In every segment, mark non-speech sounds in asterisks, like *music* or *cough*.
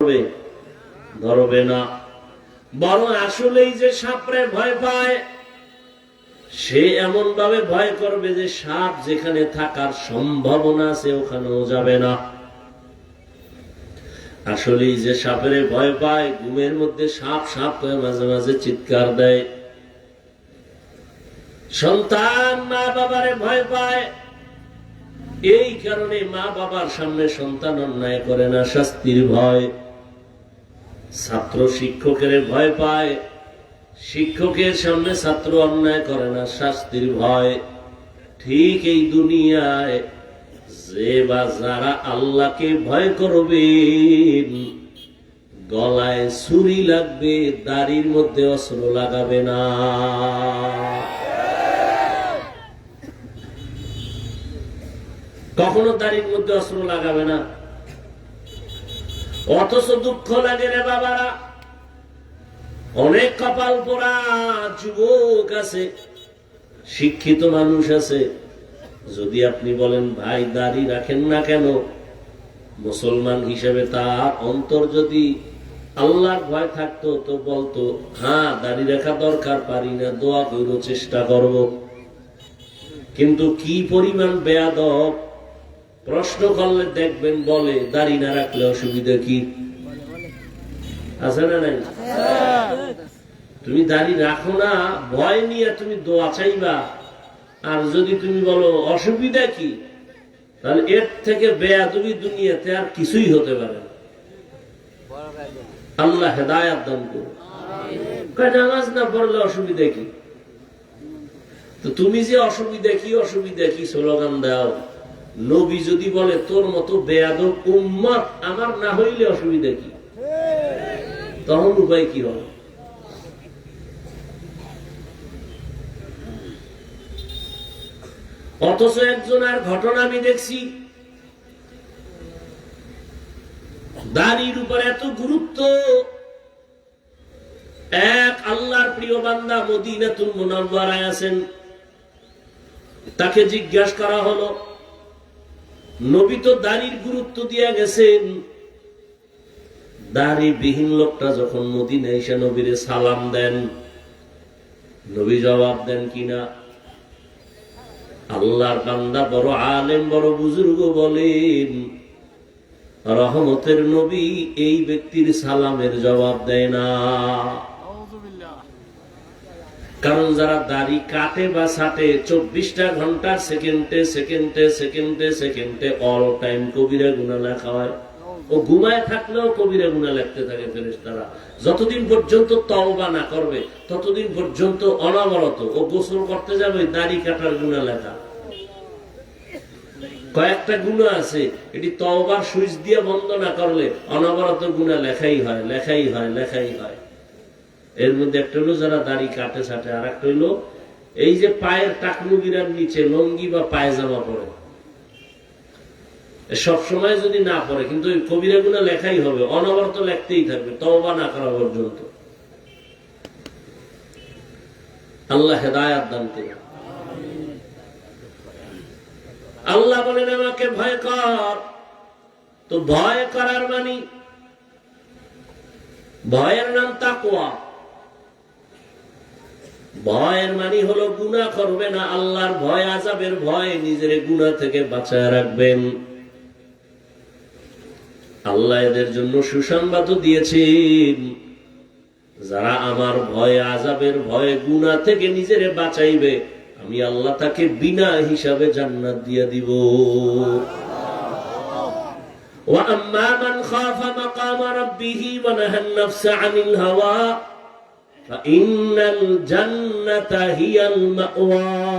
ধরবে? ধরবে না। বরং আসলেই যে সাপরে ভয় পায়, সে এমন ভাবে ভয় করবে যে সাপ যেখানে থাকার সম্ভাবনা আছে ওখানেও যাবে না। আসলেই যে সাপের ভয় পায়, ঘুমের মধ্যে সাপ সাপ করে মাঝে মাঝে চিৎকার দেয়। সন্তান মা বাবারে ভয় পায়। এই কারণে মা বাবার সামনে সন্তান অন্যায় করে না, শাস্তির ভয়। ছাত্র শিক্ষকের ভয় পায়। শিক্ষকের সামনে ছাত্র অন্যায় করে না, শাস্তির ভয়। ঠিক এই দুনিয়ায় যে বা যারা আল্লাহকে ভয় করবেন গলায় ছুরি লাগবে, দাড়ির মধ্যে অস্ত্র লাগাবে না। কখনো দাড়ির মধ্যে অস্ত্র লাগাবে না। অথচ দুঃখ লাগে রে বাবারা। অনেক কপাল পোড়া যুবক আছে, শিক্ষিত মানুষ আছে। যদি আপনি বলেন, ভাই, দাড়ি রাখেন না কেন? মুসলমান হিসেবে তার অন্তর যদি আল্লাহর ভয় থাকতো, তো বলতো হ্যাঁ দাড়ি রাখা দরকার, পারি না, দোয়া করব চেষ্টা করব। কিন্তু কি পরিমাণ বেয়াদব প্রশ্ন করলে দেখবেন বলে, দাড়ি না রাখলে অসুবিধা কি? আছে না নাই? তুমি দাড়ি রাখো না, ভয় নিয়ে তুমি দোয়া চাইবা। আর যদি তুমি বলো, অসুবিধা কি? তাহলে এর থেকে বেয়াদবি দুনিয়াতে আর কিছুই হতে পারে। আল্লাহ হেদায়াত দান কয়, নামাজ না পড়লে অসুবিধা কি? তো তুমি যে অসুবিধা কি অসুবিধা কি? স্লোগান দাও। নবী যদি বলে, তোর মতো বেয়াদব উম্মত আমার না হইলে অসুবিধা কি? তখন উপায় কি হবে? অথচ একজনের ঘটনা আমি দেখছি, দাড়ির উপর এত গুরুত্ব, এক আল্লাহর প্রিয় বান্দা মদিনাতুল মুনাওয়ারায় আছেন, তাকে জিজ্ঞাসা করা হলো নবী তো দাড়ির গুরুত্ব দিয়া গেছেন। দাড়ি বিহীন লোকটা যখন মদিনা এসে নবীরে সালাম দেন, নবী জবাব দেন কিনা? আল্লাহর বান্দা বড় আলেম, বড় বুজুর্গ বলেন, রহমতের নবী এই ব্যক্তির সালামের জবাব দেয় না। কারণ যারা দাড়ি কাটে বা ছাটে চব্বিশটা ঘণ্টার সেকেন্ডে সেকেন্ডে সেকেন্ডে সেকেন্ডে অল টাইম কবিরা গুণা লেখা হয় ও ঘুমায় থাকলেও কবিরা গুণা লিখতে থাকে ফেরেস তারা যতদিন পর্যন্ত তওবা না করবে, ততদিন পর্যন্ত অনবরত ও গোসল করতে যাবে, দাড়ি কাটার গুণা লেখা। কয়েকটা গুণা আছে, এটি তওবার সুইচ দিয়ে বন্ধ না করলে অনবরত গুণা লেখাই হয় লেখাই হয় লেখাই হয়। এর মধ্যে একটা হলো যারা দাড়ি কাটে ছাটে আর একটা হলো এই যে পায়ের টাকনুগিরার নিচে লঙ্গি বা পায়জামা পরে। সব সময় যদি না পড়ে কিন্তু কবিরা গুণা লেখাই হবে, অনবরত লেখতেই থাকবে, তওবা না করা পর্যন্ত। আল্লাহ হেদায়াত দান করুন। আল্লাহ বলেন, আমাকে ভয় কর। তো ভয় করার মানি? ভয়ের নাম তাকুয়া ভয়ের মানি হলো গুণা করবে না আল্লাহর ভয় আজাবের ভয় নিজের গুণা থেকে বাঁচায় রাখবেন আল্লাহ এদের জন্য সুসংবাদ দিয়েছেন যারা আমার ভয় আজাবের ভয়ে গুণা থেকে নিজের বাঁচাইবে আমি আল্লাহ তাকে বিনা হিসাবে জান্নাত দিয়ে দিব وأما من خاف مقام ربه ونهى النفس عن الهوى فإن الجنة هي المأوى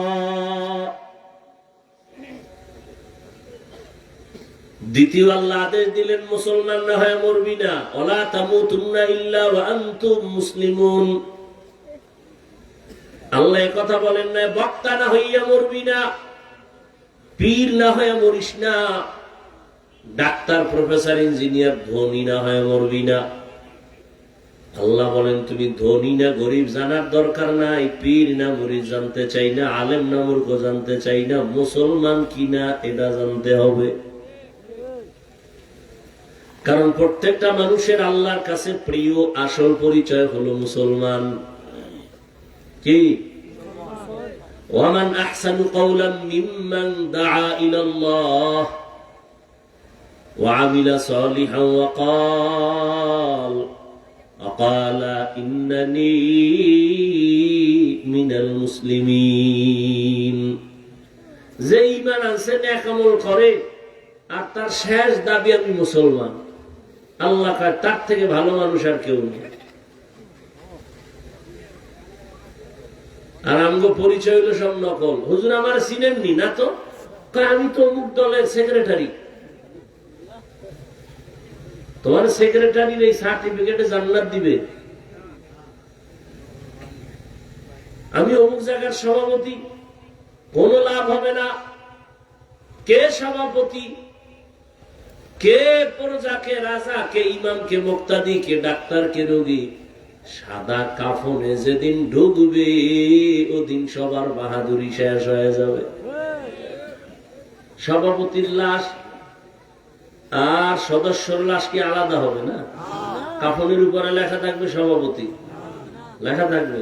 দ্বিতীয় আল্লাহ আদেশ দিলেন মুসলমান না হয় মরবি না ওলা তামুতুন্না ইল্লা ওয়া আনতুম মুসলিমুন আল্লাহ এ কথা বলেন না বক্তা না হইয়া মরবি না পীর না হয়ে মরিস না ডাক্তার প্রফেসর ইঞ্জিনিয়ার ধনী না হয়ে মরবি না আল্লাহ বলেন, তুমি ধনী না গরিব জানার দরকার নাই, পীর না মুরিদ জানতে চাই না, আলেম না মূর্খ জানতে চাই না, মুসলমান কিনা এটা জানতে হবে। কারণ প্রত্যেকটা মানুষের আল্লাহর কাছে প্রিয় আসল পরিচয় হলো মুসলমান। কি? ওয়ামান আহসানু কওলাম মিম্মান দাআ ইলা আল্লাহ ওয়া আমিলা সালিহান ওয়া ক্বাল। وقال إنني من المسلمين যে ইমান আনছে ন্যাক আমল করে আর তার শেষ দাবি আমি মুসলমান আল্লাহ কয়, তার থেকে ভালো মানুষ আর কেউ নেই আর আমগো পরিচয় হলো সব নকল হুজুর আমার চিনেননি না তো কয়, আমি তো অমুক দলের সেক্রেটারি তোমার সেক্রেটারির এই সার্টিফিকেটে জান্নাত দিবে। আমি অমুক জায়গার সভাপতি, কোন লাভ হবে না। কে সভাপতি? কে প্রজা, কে রাজা, কে ইমাম, কে মুক্তাদি, কে ডাক্তার, কে রোগী? সাদা কাফনে যেদিন ঢুকবে ওদিন সবার বাহাদুরি শেষ হয়ে যাবে। সভাপতির লাশ আর সদস্যর লাশ কি আলাদা হবে না? কাফনের উপরে লেখা থাকবে সভাপতি। লেখা থাকবে।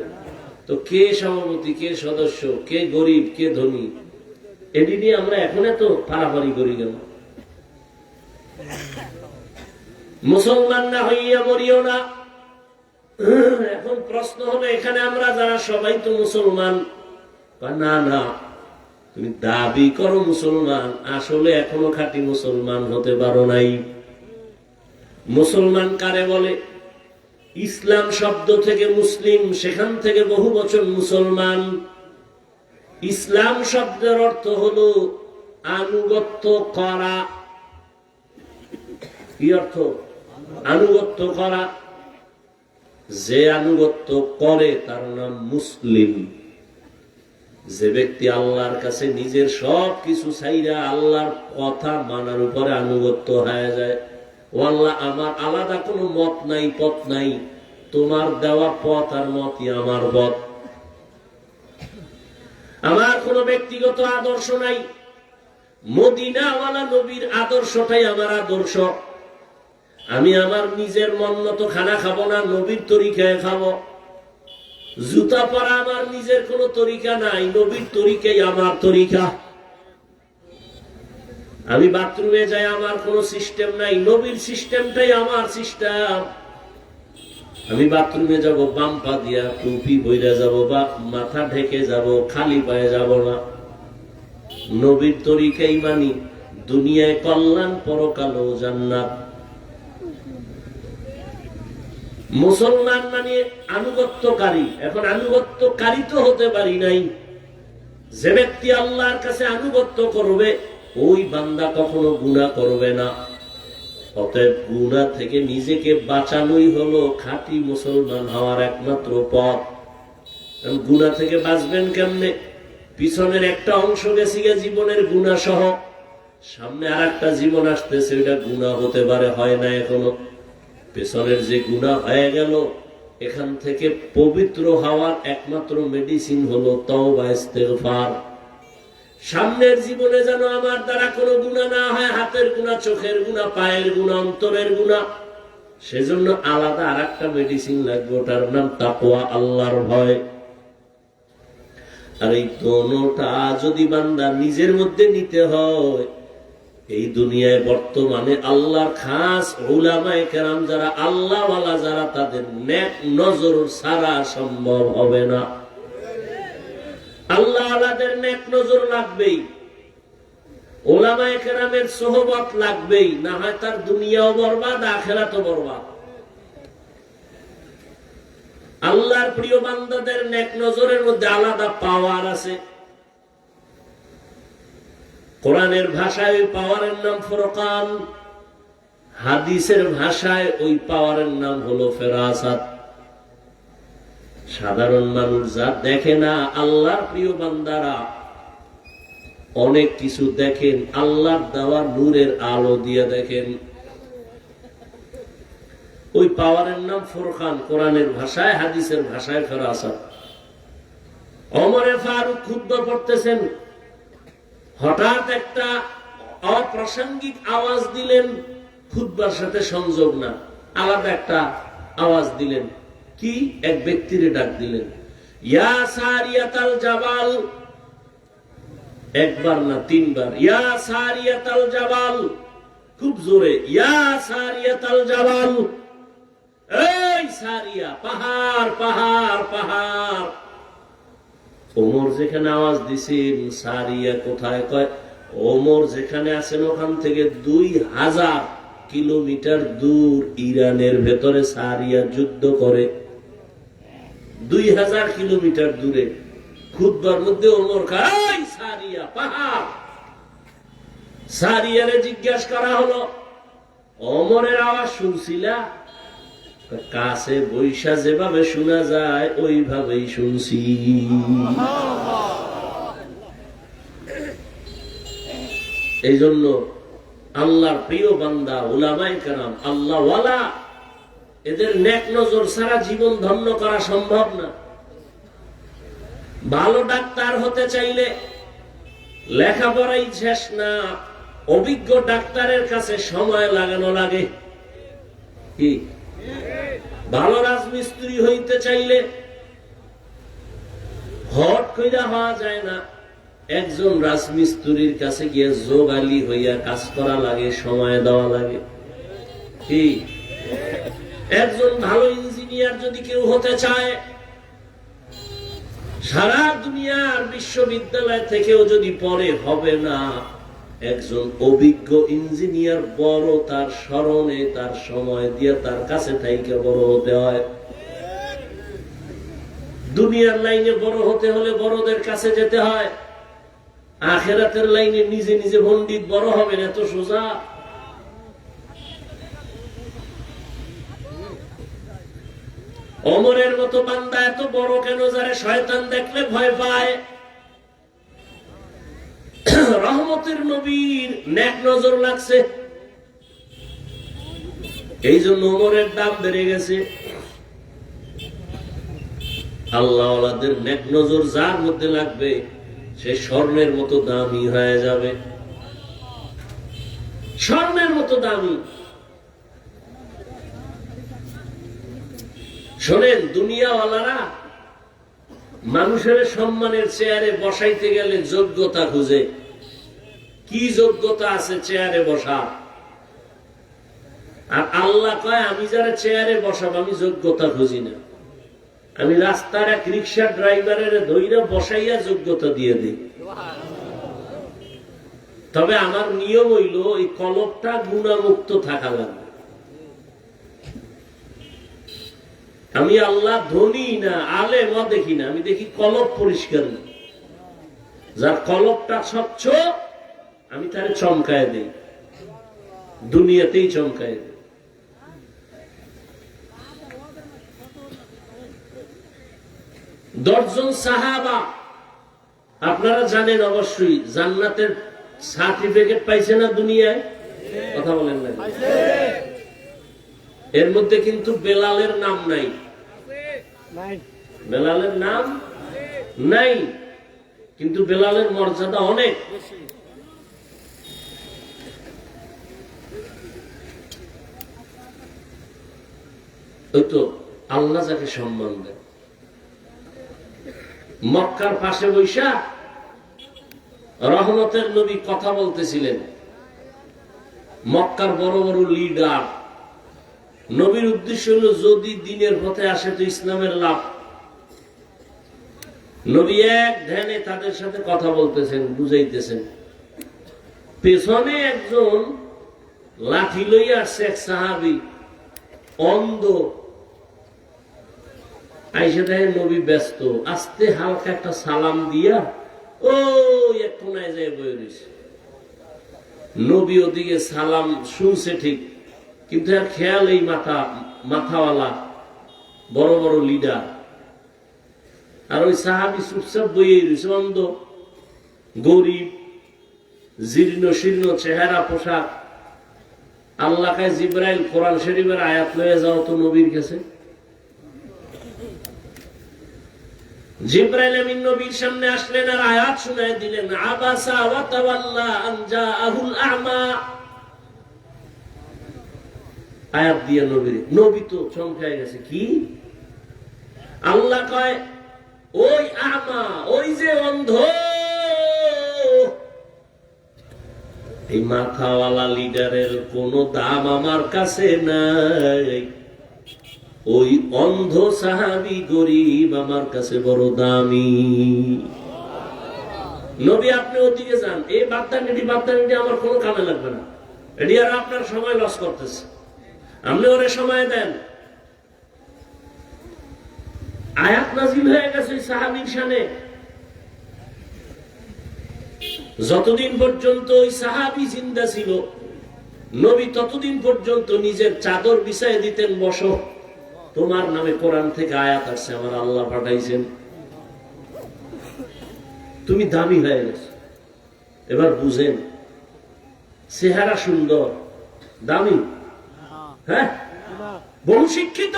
তো কে সভাপতি, কে সদস্য, কে গরিব, কে ধনী? এটি নিয়ে আমরা এখন এত পারাপারি করি কেন? মুসলমান না হইয়া মরিও না। এখন প্রশ্ন হলো, এখানে আমরা যারা সবাই তো মুসলমান? না না। তুমি দাবি করো মুসলমান, আসলে এখনও খাঁটি মুসলমান হতে পারো নাই। মুসলমান কারে বলে? ইসলাম শব্দ থেকে মুসলিম, সেখান থেকে বহু বছর মুসলমান। ইসলাম শব্দের অর্থ হলো আনুগত্য করা। কি অর্থ? আনুগত্য করা। যে আনুগত্য করে তার নাম মুসলিম। যে ব্যক্তি আল্লাহর কাছে নিজের সব কিছু চাইরা আল্লাহর কথা মানার উপরে আনুগত্য হয়ে যায়, ও আল্লাহ, আমার আলাদা কোনো মত নাই, পথ নাই, তোমার দেওয়া পথ আর মতই আমার পথ। আমার কোনো ব্যক্তিগত আদর্শ নাই, মদিনাওয়ালা নবীর আদর্শটাই আমার আদর্শ। আমি আমার নিজের মন মতো খানা খাব না, নবীর তরিকায় খাব। জুতা পরা আমার নিজের কোনো তরিকা নাই, নবীর তরিকাই আমার তরিকা। আমি বাথরুমে যাই, আমার কোনো সিস্টেম নাই, নবীর সিস্টেমটাই আমার সিস্টেম। আমি বাথরুমে যাব, বাম পা দিয়া টুপি বইরা যাব, বা মাথা ঢেকে যাব, খালি পায়ে যাব না। নবীর তরিকাই মানি, দুনিয়ায় কল্যাণ পরকালো জান্নাত। মুসলমান মানে আনুগত্যকারী। এখন আনুগত্যকারী তো হতে পারি নাই। যে ব্যক্তি আল্লাহর কাছে আনুগত্য করবে, ওই বান্দা কখনো গুণা করবে না। অতএব গুণা থেকে নিজেকে বাঁচানোই হলো খাঁটি মুসলমান হওয়ার একমাত্র পথ। গুণা থেকে বাঁচবেন কেমনে? পিছনের একটা অংশ গেছি গে জীবনের গুণা সহ। সামনে আর একটা জীবন আসতেছে, ওইটা গুণা হতে পারে, হয় না এখনও। পেছনের যে গুণা হয়ে গেল, এখান থেকে পবিত্র হওয়ার একমাত্র মেডিসিন হলো তওবা, ইস্তেগফার। সামনের জীবনে যেন আমার দ্বারা কোনো গুণা না হয়, হাতের গুণা, চোখের গুণা, পায়ের গুণা, অন্তরের গুণা, সেজন্য আলাদা আর একটা মেডিসিন লাগবে, ওটার নাম তাকওয়া, আল্লাহর ভয়। আর এই দোনোটা যদি বান্দা নিজের মধ্যে নিতে হয় এই দুনিয়ায় বর্তমানে আল্লাহর খাস ওলামায় কেরাম যারা আল্লাহওয়ালা যারা, তাদের নেক নজর সারা সম্ভব হবে না। আল্লাহ আলাদের নেক নজর লাগবেই। ওলামায় কেরামের সোহবত লাগবেই, না হয় তার দুনিয়াও বরবাদ আখেরা তো বরবাদ। আল্লাহর প্রিয় বান্দাদের নেক নজরের মধ্যে আলাদা পাওয়ার আছে। কোরআনের ভাষায় ওই পাওয়ারের নাম ফরকান, হাদিসের ভাষায় ওই পাওয়ারের নাম হলো ফেরাসাত। সাধারণ মানুষ যা দেখে না, আল্লাহর প্রিয় বান্দারা অনেক কিছু দেখেন, আল্লাহর দেওয়া নূরের আলো দিয়ে দেখেন। ওই পাওয়ারের নাম ফোরখান কোরআনের ভাষায়, হাদিসের ভাষায় ফেরাসাত। অমরে ফারুক ক্ষুদ্র পড়তেছেন হঠাৎ একটা অপ্রাসঙ্গিক আওয়াজ দিলেন খুদ্বার সাথে সংযোগ না, আলাদা একটা আওয়াজ দিলেন। কি? এক ব্যক্তিরে ডাক দিলেন, ইয়া জাবাল। একবার না তিনবার, ইয়া সারিয়াতাল জাবাল। খুব জোরে, ইয়া সারিয়াতাল জাবাল। এই সারিয়া, পাহাড় পাহাড় পাহাড়। ওমর যেখানে আওয়াজ দিছেন, সারিয়া কোথায়? কয়, ওমর যেখানে আছেন, ওখান থেকে দুই হাজার কিলোমিটার দূর ইরানের ভেতরে সারিয়া যুদ্ধ করে। দুই হাজার কিলোমিটার দূরে। খুদবার মধ্যে ওমর খাই, সারিয়া, পাহাড়। সারিয়ারে জিজ্ঞাস করা হলো অমরের আওয়াজ শুনছিলা? কাছে বৈশা যেভাবে শোনা যায়, ওইভাবেই শুনছি। এই জন্য আল্লাহর প্রিয় বান্দা ওলামাই কারাম আল্লাহ এদের নেক নজর সারা জীবন ধন্য করা সম্ভব না। ভালো ডাক্তার হতে চাইলে লেখাপড়াই শেষ না, অভিজ্ঞ ডাক্তারের কাছে সময় লাগানো লাগে। কি? ভালো রাজমিস্ত্রি হইতে চাইলে হট কইরা হওয়া যায় না। একজন রাজমিস্ত্রির কাছে গিয়ে যোগালি হইয়া কাজ করা লাগে, সময় দেওয়া লাগে। কি? একজন ভালো ইঞ্জিনিয়ার যদি কেউ হতে চায়, সারা দুনিয়ার বিশ্ববিদ্যালয় থেকেও যদি পরে হবে না। একজন অভিজ্ঞ ইঞ্জিনিয়ার বড় তার স্মরণে তার সময় দিয়ে তার কাছে থাইকে বড় হতে হয়। দুনিয়ার লাইনে বড় হতে হলে বড়দের কাছে যেতে হয়। আখেরাতের লাইনে নিজে নিজে পণ্ডিত বড় হবেন, এত সোজা। অমরের মতো বান্দা এত বড় কেন, যারে শয়তান দেখলে ভয় পায়? *coughs* রহমতের নবীর নজর লাগছে। এই জন্য ওমরের দাম বেড়ে গেছে। নজর যার মধ্যে লাগবে, সে স্বর্ণের মতো দামি হয়ে যাবে। স্বর্ণের মতো দামি। শোনেন, দুনিয়াওয়ালারা মানুষের সম্মানের চেয়ারে বসাইতে গেলে যোগ্যতা খুঁজে। কি যোগ্যতা আছে চেয়ারে বসা? আর আল্লাহ কয়, আমি যারা চেয়ারে বসাবো, আমি যোগ্যতা খুঁজি না। আমি রাস্তার এক রিক্সা ড্রাইভারের ধৈর্য বসাইয়া যোগ্যতা দিয়ে দিই। তবে আমার নিয়ম হইল, এই কলপটা গুণামুক্ত থাকা লাগবে। আমি আল্লাহ ধনী না আলে ম দেখি না, আমি দেখি কলপ পরিষ্কার যার কলপটা স্বচ্ছ, আমি তার চমকায় দিই। দুনিয়াতেই চমকায় দিই। দশজন সাহাবা, আপনারা জানেন অবশ্যই, জান্নাতের সার্টিফিকেট পাইছে না দুনিয়ায়? কথা বলেন না এর মধ্যে কিন্তু বেলালের নাম নাই। বেলালের নাম নাই কিন্তু বেলালের মর্যাদা অনেক। ওই তো আল্লাহ যাকে সম্মান দেয়। মক্কার পাশে বৈশা রহমতের নবী কথা বলতেছিলেন। মক্কার বড় বড় লিডার নবীর উদ্দেশ্য হলো, যদি দিনের পথে আসে তো ইসলামের লাভ। নবী এক ধ্যানে তাদের সাথে কথা বলতেছেন, বুঝাইতেছেন। পেছনে একজন লাঠি লইয়া আসছে এক সাহাবি, অন্ধ। আইসে দেখেন নবী ব্যস্ত। আস্তে হালকা একটা সালাম দিয়া ও এক কোনায় যায় বয়ে রয়েছে নবী ওদিকে সালাম শুনছে ঠিক। কিন্তু আর খেয়াল এই মাথা, মাথাওয়ালা, বড় বড় লিডার আর ওই সাহাবি চুপচাপ বইয়ে রয়েছে গরিব, জীর্ণ শীর্ণ চেহারা, পোশাক। আল্লাহ জিব্রাইল কোরআন শরীফের আয়াত লয়ে যাও তো নবীর কাছে। জিব্রাইল আমিন নবীর সামনে আসলেন আর আয়াত শুনায় দিলেন, আবাসা জাআহুল আ'মা। আয়াত দিয়ে নবীর নবী তো চমকায় গেছে। কি? আল্লাহ কয়, ওই আমা, ওই যে অন্ধ, এই মাথাওয়ালা লিডারের কোনো দাম আমার কাছে নাই। ওই অন্ধ সাহাবি গরিব আমার কাছে বড় দামি। নবী, আপনি ওদিকে যান। এই বার্তানিটি বার্তানিটি আমার কোনো কামে লাগবে না। এটি আর আপনার সময় লস করতেছে। আপনি ওরে সময় দেন। আয়াত নাজিল হয়ে গেছে সাহাবির সানে যতদিন পর্যন্ত ওই সাহাবি জিন্দা ছিল, নবী ততদিন পর্যন্ত নিজের চাদর বিছায় দিতেন, বস। তোমার নামে কোরআন থেকে আয়াত আসছে, আমার আল্লাহ পাঠাইছেন। তুমি দামি হয়ে গেছো। এবার বুঝেন, চেহারা সুন্দর, দামি। হ্যাঁ? বহু শিক্ষিত।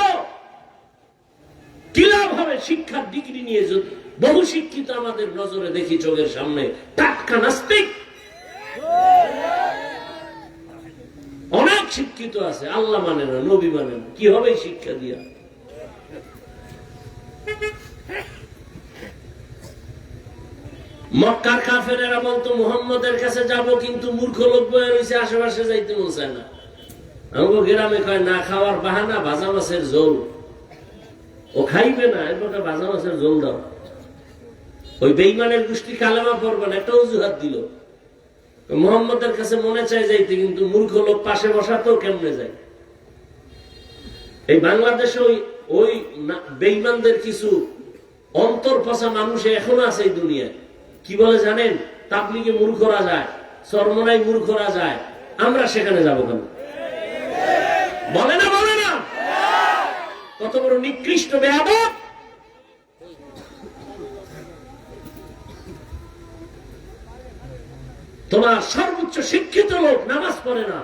কি লাভ হবে শিক্ষার ডিগ্রি নিয়ে যদি বহু শিক্ষিত আমাদের নজরে দেখি চোখের সামনে, টাটকা নাস্তিক। অনেক শিক্ষিত আছে, আল্লাহ মানে না, নবী মানে না। কি হবে শিক্ষা দিয়া? মক্কার কাফেরেরা বলতো, মোহাম্মদের কাছে যাব, কিন্তু মূর্খ লোক বয়ে রয়েছে আশেপাশে যাইতে চায় না। আমাকে গ্রামে কয়, না খাওয়ার বাহানা, ভাজা মাছের ঝোল। ও খাইবে না এরপর ভাজা মাছের ঝোল দাও। ওই বেইমানের গোষ্ঠী কালেমা পড়বে না, একটা অজুহাত দিল। মোহাম্মদের কাছে মনে চাই যাইতে, কিন্তু মূর্খ লোক পাশে বসাতেও কেমনে যায়? এই বাংলাদেশে ওই ওই বেইমানদের কিছু অন্তর পচা মানুষ এখনও আছে এই দুনিয়ায়। কি বলে জানেন? তাবলিগে মূর্খরা যায়, চরমনাই মূর্খরা যায়। আমরা সেখানে যাব কেন? বলে না বলে না। কত বড় নিকৃষ্ট বেয়াদব। তোমার সর্বোচ্চ শিক্ষিত লোক নামাজ পড়ে না।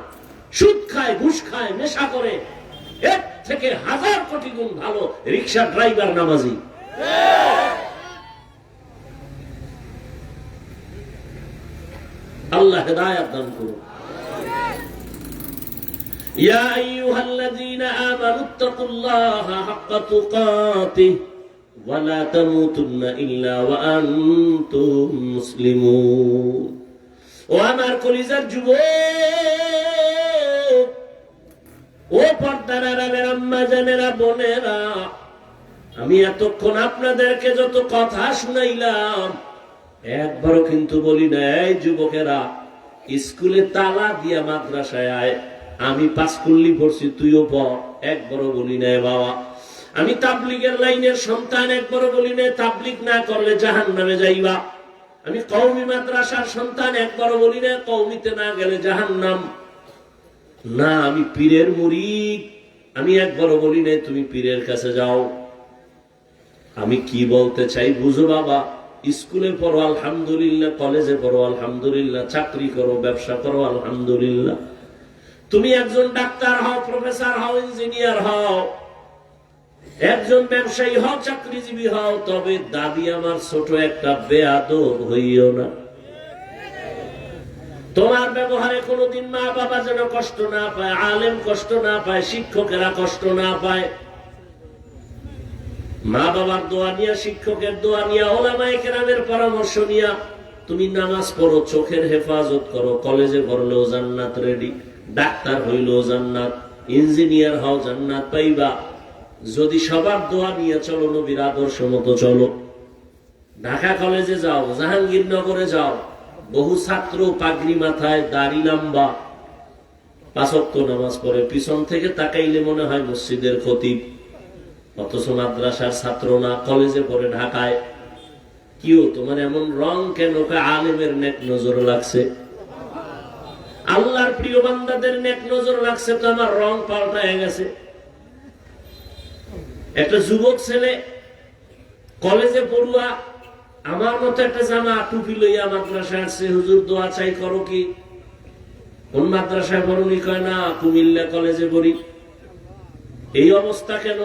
সুদ খায়, ঘুষ খায়, নেশা করে। এর থেকে হাজার কোটি গুণ ভালো রিক্সা ড্রাইভার, নামাজি। আল্লাহ হেদায়াত দান করুন। يا أيها الذين آمنوا اتقوا الله حق تقاته ولا تموتن إلا وأنتم مسلمون ও আমার কলিজার যুব ও পর্দারা বেরাম্মা জানেরা বোনেরা আমি এতক্ষণ আপনাদেরকে যত কথা শুনাইলাম একবারও কিন্তু বলি না এই যুবকেরা স্কুলে তালা দিয়া মাদ্রাসায় আয় আমি পাঁচকুল্লি পড়ছি তুইও পড় একবারও বলি না বাবা। আমি তাবলিগের লাইনের সন্তান একবারও বলি না, তাবলিগ না করলে জাহান নামে যাইবা। আমি কৌমি মাদ্রাসার সন্তান একবারও বলি না কৌমিতে না গেলে জাহান নাম না, আমি পীরের মুরিদ। আমি একবারও বলি না, তুমি পীরের কাছে যাও। আমি কি বলতে চাই বুঝো বাবা? স্কুলে পড়ো, আলহামদুলিল্লাহ, কলেজে পড়ো, আলহামদুলিল্লাহ। চাকরি করো, ব্যবসা করো, আলহামদুলিল্লাহ। তুমি একজন ডাক্তার হও, প্রফেসর হও, ইঞ্জিনিয়ার হও, একজন ব্যবসায়ী হও, চাকরিজীবী হও, তবে দাবি আমার ছোট একটা বেয়াদব হইও না। তোমার ব্যবহারে কোনোদিন মা বাবা যেন কষ্ট না পায়, আলেম কষ্ট না পায়, শিক্ষকেরা কষ্ট না পায়। মা বাবার দোয়া নিয়া, শিক্ষকের দোয়া নিয়া, ওলামায় কেরামের পরামর্শ নিয়া, তুমি নামাজ পড়ো, চোখের হেফাজত করো, কলেজে পড়লেও জান্নাত রেডি ডাক্তার হইলেও জান্নাত, ইঞ্জিনিয়ার হও জান্নাত পাইবা। যদি সবার দোয়া নিয়ে চলো, নবীর আদর্শ মতো চলো। ঢাকা কলেজে যাও, জাহাঙ্গীরনগরে যাও, বহু ছাত্র পাগড়ি মাথায় দাড়ি লম্বা। পাঁচক্ত নামাজ পড়ে, পিছন থেকে তাকাইলে মনে হয় মসজিদের খতিব। অথচ মাদ্রাসার ছাত্র না, কলেজে পড়ে ঢাকায়। কিও, তোমার এমন রং কেন? আলেমের নেক নজর লাগছে। আল্লাহর প্রিয় বান্দাদের নেক নজর লাগছে তো আমার রং পাল্টায় গেছে। একটা যুবক ছেলে, কলেজে পড়ুয়া, আমার মতো একটা জামা টুপি লইয়া মাদ্রাসায় আসছে, হুজুর, দোয়া চাই করো কি? কোন মাদ্রাসায় পড়ুনি কয়, না, কুমিল্লা কলেজে পড়ি। এই অবস্থা কেন?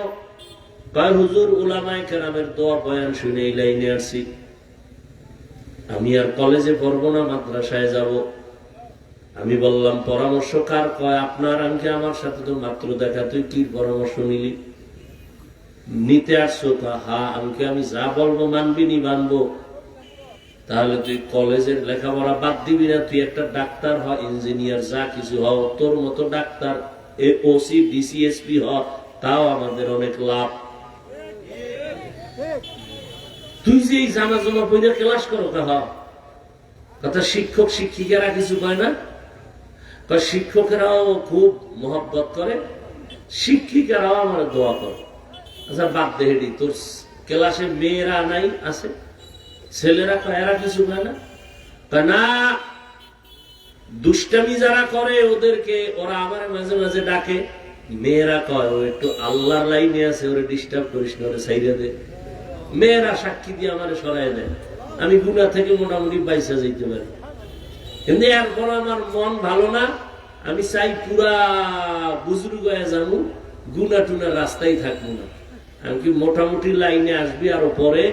কয়, হুজুর, উলামায় কেরামের দোয়া বয়ান শুনে এই লাইনে আসছি। আমি আর কলেজে পড়ব না, মাদ্রাসায় যাব। আমি বললাম পরামর্শ কার কয়, আপনার আনকে আমার সাথে তো মাত্র দেখা, তুই কি পরামর্শ নিলি? নিতে আসছো তা, হা আমাকে আমি যা বলব মানবি নি, মানবো। তাহলে তুই কলেজের লেখাপড়া বাদ দিবি না, তুই একটা ডাক্তার হ, ইঞ্জিনিয়ার, যা কিছু হও তোর মতো ডাক্তার, এ ওসি ডিসিএসপি হ, তাও আমাদের অনেক লাভ। তুই যে এই জামা বইরে ক্লাস করো কাহ কথা শিক্ষক, শিক্ষিকারা কিছু কয় না? কয় শিক্ষকেরাও খুব মহব্বত করে, শিক্ষিকারাও আমার দোয়া করে। আচ্ছা বাদ দেহেডি তোর ক্লাসে মেয়েরা নাই, আছে? ছেলেরা এরা কিছু কয় না? কয়, না, দুষ্টামি যারা করে ওদেরকে, ওরা আমার মাঝে মাঝে ডাকে। মেয়েরা কয়, ও, একটু আল্লাহর লাইনে আছে, ওরে ডিস্টার্ব করিস না, ওরে সাইডে দে। মেয়েরা সাক্ষী দিয়ে আমার সরাই দেয়। আমি গুণা থেকে মোটামুটি বাইসা যেতে পারি। কিন্তু এরপর আমার মন ভালো না, আমি চাই পুরা যাব, গুনা টুনা রাস্তায় থাকব না। মোটামুটি লাইনে আসবি পরে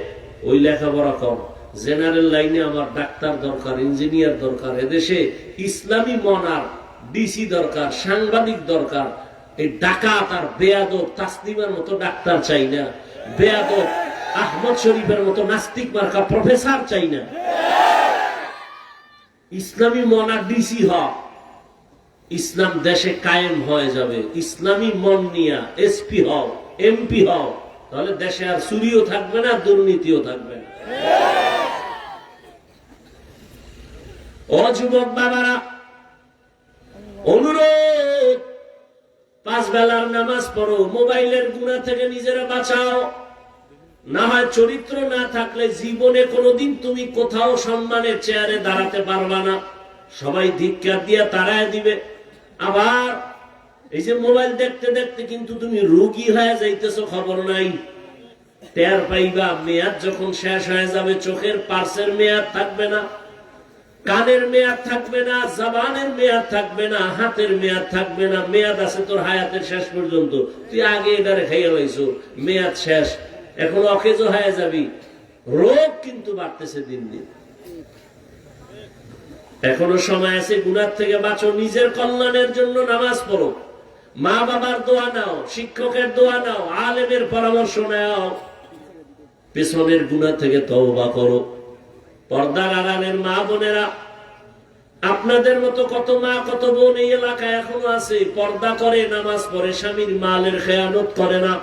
ওই লেখাপড়া কর জেনারেল লাইনে আমার ডাক্তার দরকার, ইঞ্জিনিয়ার দরকার, এদেশে ইসলামী মনার ডিসি দরকার, সাংবাদিক দরকার। এই ডাকাত আর বেয়াদব, তাসলিমার মতো ডাক্তার চাই না। বেয়াদব, আহমদ শরীফের মতো নাস্তিক মার্কা প্রফেসর চাই না। ইসলামী মনা ডিসি হ। ইসলাম দেশে কায়েম হয়ে যাবে। ইসলামী মন নিয়া এসপি হও, এমপি হও, তাহলে দেশে আর চুরিও থাকবে না, দুর্নীতিও থাকবে না। ও যুবক বাবারা, অনুরোধ, পাঁচ বেলার নামাজ পড়ো, মোবাইলের গুণা থেকে নিজেরা বাঁচাও। না হয় চরিত্র না থাকলে জীবনে কোনোদিন তুমি কোথাও সম্মানের চেয়ারে দাঁড়াতে পারবা না। সবাই ধিক্কার দিয়া তারায় দিবে। আবার এই যে মোবাইল দেখতে দেখতে কিন্তু তুমি রোগী হয়ে যাইতেছো, খবর নাই। টের পাইবা, মেয়াদ যখন শেষ হয়ে যাবে, চোখের পার্সের মেয়াদ থাকবে না, কানের মেয়াদ থাকবে না, জবানের মেয়াদ থাকবে না, হাতের মেয়াদ থাকবে না, মেয়াদ আছে তোর হায়াতের শেষ পর্যন্ত। তুই আগে এটারে খাইয়া লাইছো, মেয়াদ শেষ। এখন অকেজ হয়ে যাবি। রোগ কিন্তু বাড়তেছে দিন দিন। এখনও সময় আছে গুনার থেকে বাঁচো, নিজের কল্যাণের জন্য নামাজ পড়ো। মা বাবার দোয়া নাও, শিক্ষকের দোয়া নাও, আলেমের পরামর্শ নাও। পেছনের গুণা থেকে তওবা করো। পর্দার আড়ালের মা বোনেরা, আপনাদের মতো কত মা, কত বোন এই এলাকায় এখনও আছে, পর্দা করে, নামাজ পড়ে, স্বামীর মালের খেয়ানত করে না।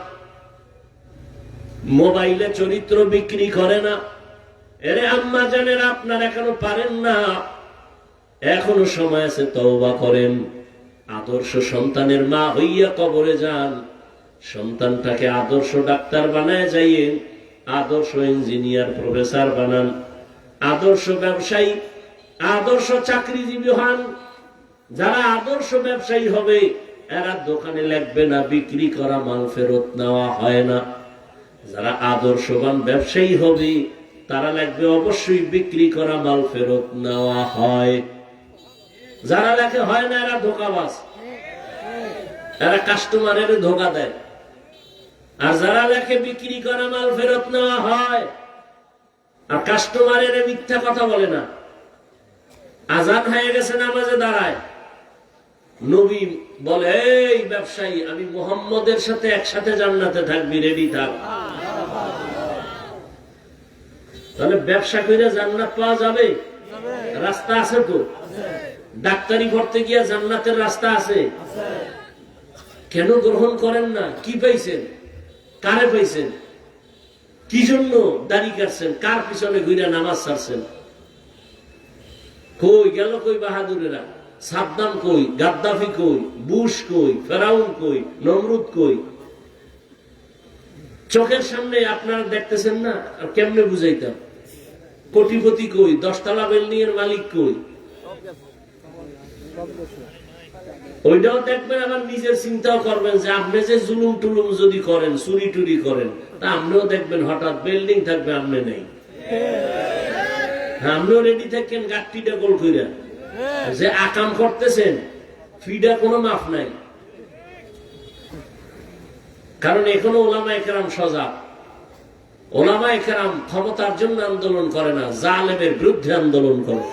মোবাইলে চরিত্র বিক্রি করে না। এরে আম্মা জানেন আপনার এখনও পারেন না। এখনও সময় আছে তওবা করেন। আদর্শ সন্তানের মা হইয়া কবরে যান। সন্তানটাকে আদর্শ ডাক্তার বানায় যাইয়ে আদর্শ ইঞ্জিনিয়ার প্রফেসর বানান। আদর্শ ব্যবসায়ী, আদর্শ চাকরিজীবী হন। যারা আদর্শ ব্যবসায়ী হবে, এরা দোকানে লাগবে না, বিক্রি করা মাল ফেরত নেওয়া হয় না। যারা আদর্শবান ব্যবসায়ী হবে, তারা লাগবে অবশ্যই বিক্রি করা মাল ফেরত নেওয়া হয়। যারা লেখে, হয় না, এরা ধোকাবাজ। এরা কাস্টমারের ধোকা দেয়। আর যারা লেখে, বিক্রি করা মাল ফেরত নেওয়া হয়। আর কাস্টমারের মিথ্যা কথা বলে না। আজান হয়ে গেছে, নামাজে দাঁড়ায়। নবী বলে, এই ব্যবসায়ী, আমি মোহাম্মদের সাথে একসাথে জান্নাতে থাকবি রেডি থাক। তাহলে ব্যবসা করে জান্নাত পাওয়া যাবে? রাস্তা আছে তো? ডাক্তারি করতে গিয়া জান্নাতের রাস্তা আছে? কেন গ্রহণ করেন না? কি পাইছেন? কারে পাইছেন? কি জন্য দাড়ি কাটছেন? কার পিছনে ঘুরে নামাজ ছাড়ছেন? কই গেল কই বাহাদুরেরা? সাদ্দাম কই গাদ্দাফি কই বুশ কই ফেরাউন কই নমরুদ কই? চোখের সামনে আপনারা দেখতেছেন না? আর কেমনে বুঝাইতাম? কোটিপতি কই দশতলা বিল্ডিং এর মালিক কই? ওইটাও দেখবেন আবার নিজের চিন্তাও করবেন যে আপনি যে জুলুম টুলুম যদি করেন চুরি টুরি করেন তা আপনিও দেখবেন হঠাৎ বিল্ডিং থাকবে আপনি নেই। হ্যাঁ, আপনিও রেডি থাকেন গাঠটিটা গোল কইরা। যে আকাম করতেছেন, ফিডা কোনো মাফ নাই। কারণ এখনও ওলামা একরাম সজাগ। ওলামা একরাম ক্ষমতার জন্য আন্দোলন করে না, জালেমের বিরুদ্ধে আন্দোলন করে।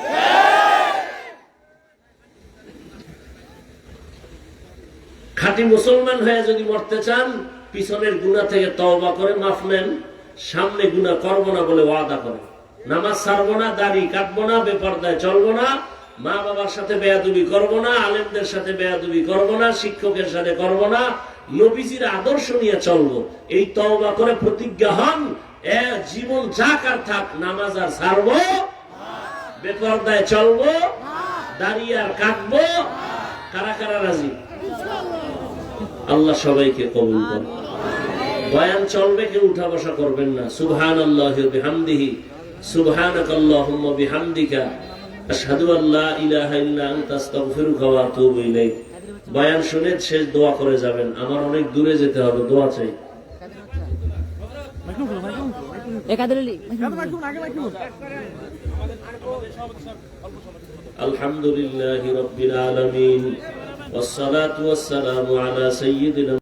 খাঁটি মুসলমান হয়ে যদি মরতে চান, পিছনের গুণা থেকে তওবা করে মাফ নেন, সামনে গুণা করব না বলে ওয়াদা করে নামাজ ছাড়বো না, দাড়ি কাটবো না, বেপরদায় চলবো না মা বাবার সাথে বেয়াদুবি করব না, আলেমদের সাথে বেয়াদুবি করব না, শিক্ষকের সাথে করব না, নবীজির আদর্শ নিয়ে চলবো। এই তওবা করে প্রতিজ্ঞা হন, এ জীবন যাক আর থাক, নামাজ আর ছাড়বো, বেপরদায় চলবো, দাঁড়িয়ে আর কাটবো কারা কারা রাজি? আল্লাহ সবাইকে কবুল করে বয়ান চলবে, কেউ উঠা বসা করবেন না। সুবহান আল্লাহ বিহামদিহি সুবহানাক আল্লাহুম্মা বিহামদিকা। আশহাদু আল্লা ইলাহা ইল্লা আনতা আস্তাগফিরুকা ওয়া আতুবু ইলাইক বয়ান শুনে শেষ দোয়া করে যাবেন আমার অনেক দূরে যেতে হবে দোয়া চাই Eh, kata dulu. الحمد لله رب العالمين والصلاة والسلام على سيدنا